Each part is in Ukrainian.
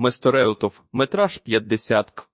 Местореутов, метраж 50 к.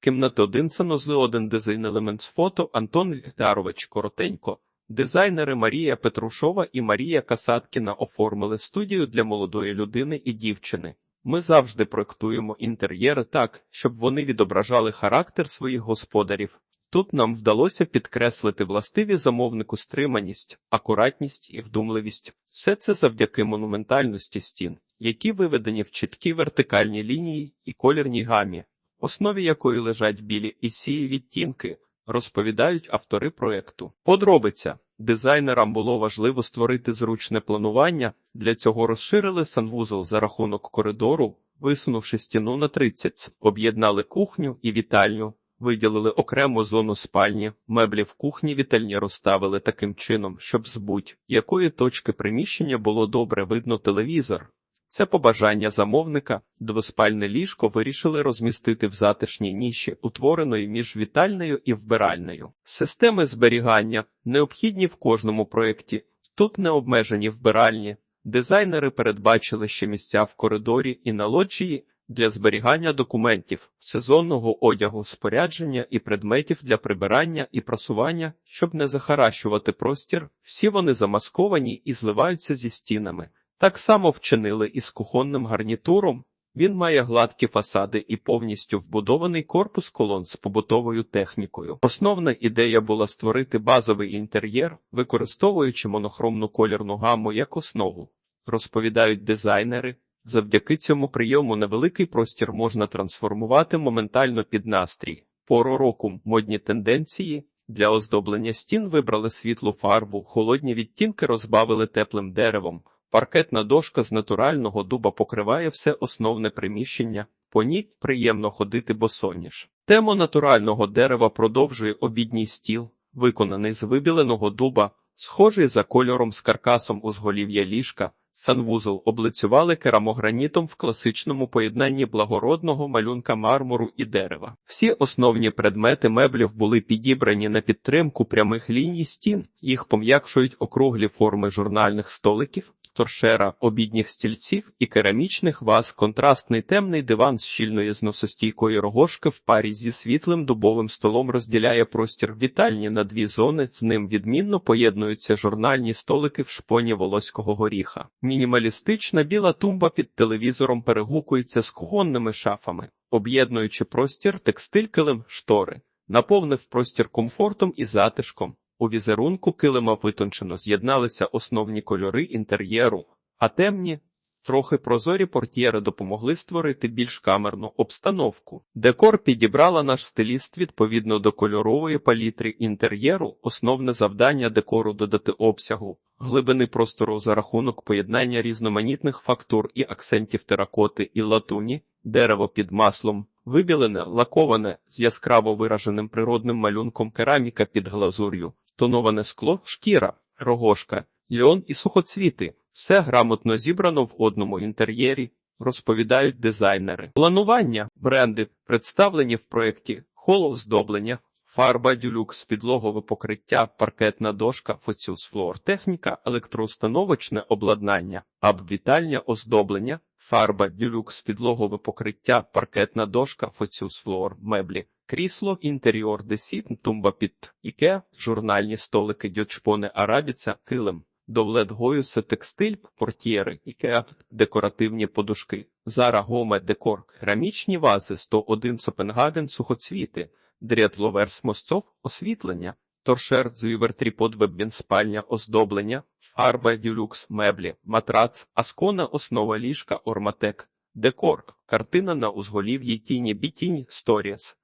Кімната 1 санузли 1 дизайн елемент з фото Антон Ліхдарович коротенько. Дизайнери Марія Петрушова і Марія Касаткіна оформили студію для молодої людини і дівчини. Ми завжди проектуємо інтер'єри так, щоб вони відображали характер своїх господарів. Тут нам вдалося підкреслити властиві замовнику стриманість, акуратність і вдумливість. Все це завдяки монументальності стін, які виведені в чіткі вертикальні лінії і колірній гамі, в основі якої лежать білі і сії відтінки, розповідають автори проекту. Подробиця. Дизайнерам було важливо створити зручне планування, для цього розширили санвузол за рахунок коридору, висунувши стіну на 30, об'єднали кухню і вітальню, виділили окрему зону спальні, меблі в кухні вітальні розставили таким чином, щоб з будь-якої точки приміщення було добре видно телевізор. Це побажання замовника, двоспальне ліжко вирішили розмістити в затишній ніші, утвореної між вітальною і вбиральною. Системи зберігання необхідні в кожному проєкті. Тут не обмежені вбиральні. Дизайнери передбачили ще місця в коридорі і на лоджії для зберігання документів, сезонного одягу, спорядження і предметів для прибирання і прасування, щоб не захаращувати простір. Всі вони замасковані і зливаються зі стінами. Так само вчинили і з кухонним гарнітуром. Він має гладкі фасади і повністю вбудований корпус колон з побутовою технікою. Основна ідея була створити базовий інтер'єр, використовуючи монохромну колірну гаму як основу. Розповідають дизайнери. Завдяки цьому прийому невеликий простір можна трансформувати моментально під настрій. Пору року модні тенденції для оздоблення стін вибрали світлу фарбу, холодні відтінки розбавили теплим деревом. Паркетна дошка з натурального дуба покриває все основне приміщення, по ній приємно ходити босоніж. Тему натурального дерева продовжує обідній стіл, виконаний з вибіленого дуба, схожий за кольором з каркасом узголів'я ліжка. Санвузол облицювали керамогранітом в класичному поєднанні благородного малюнка мармуру і дерева. Всі основні предмети меблів були підібрані на підтримку прямих ліній стін, їх пом'якшують округлі форми журнальних столиків, торшера, обідніх стільців і керамічних ваз, контрастний темний диван з щільної зносостійкої рогошки в парі зі світлим дубовим столом розділяє простір вітальні на дві зони, з ним відмінно поєднуються журнальні столики в шпоні волоського горіха. Мінімалістична біла тумба під телевізором перегукується з кухонними шафами, об'єднуючи простір текстиль килим штори, наповнив простір комфортом і затишком. У візерунку килима витончено з'єдналися основні кольори інтер'єру, а темні, трохи прозорі портьєри допомогли створити більш камерну обстановку. Декор підібрала наш стиліст відповідно до кольорової палітри інтер'єру, основне завдання декору додати обсягу, глибини простору за рахунок поєднання різноманітних фактур і акцентів теракоти і латуні, дерево під маслом. Вибілене, лаковане з яскраво вираженим природним малюнком кераміка під глазур'ю, тоноване скло, шкіра, рогошка, льон і сухоцвіти. Все грамотно зібрано в одному інтер'єрі, розповідають дизайнери. Планування, бренди представлені в проєкті холооздоблення, фарба дюлюкс, підлогове покриття, паркетна дошка, фоціус флор, техніка, електроустановочне обладнання, абвітальня оздоблення, фарба дюлюкс, підлогове покриття, паркетна дошка, фоціус флор, меблі. Крісло, інтер'єр десіт, тумба під іке, журнальні столики, дьочпони арабіця, килим, довлет гоюсе, текстиль, портьєри, ікеа, декоративні подушки, зара гоме, декор, керамічні вази, 101 Сопенгаген, сухоцвіти, дрятловерс мостцов, освітлення, торшер, зювер, тріпод, спальня, оздоблення, фарба, дюлюкс, меблі, матрац, аскона, основа ліжка, орматек, декор, картина на узголів'ї тіні, бітінь, сторіс.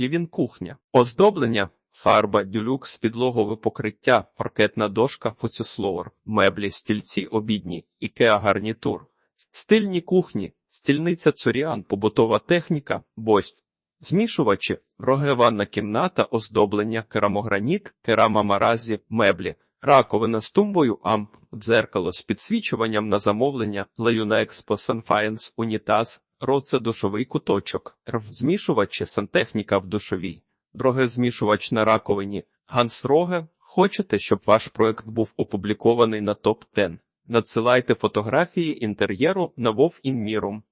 Лівін кухня, оздоблення, фарба, дюлюкс, підлогове покриття, паркетна дошка, фоцюслор, меблі, стільці, обідні, ікеа гарнітур, стильні кухні, стільниця цуріан, побутова техніка, бось, змішувачі, рогеванна кімната, оздоблення, керамограніт, керама маразі, меблі, раковина з тумбою, амп, дзеркало з підсвічуванням на замовлення, леюна експо, санфаєнс, унітаз, Роце душовий куточок, рв змішувачі, сантехніка в душовій, дроге змішувач на раковині, Гансроге. Хочете, щоб ваш проект був опублікований на топ 10 Надсилайте фотографії інтер'єру на Вов. Рю.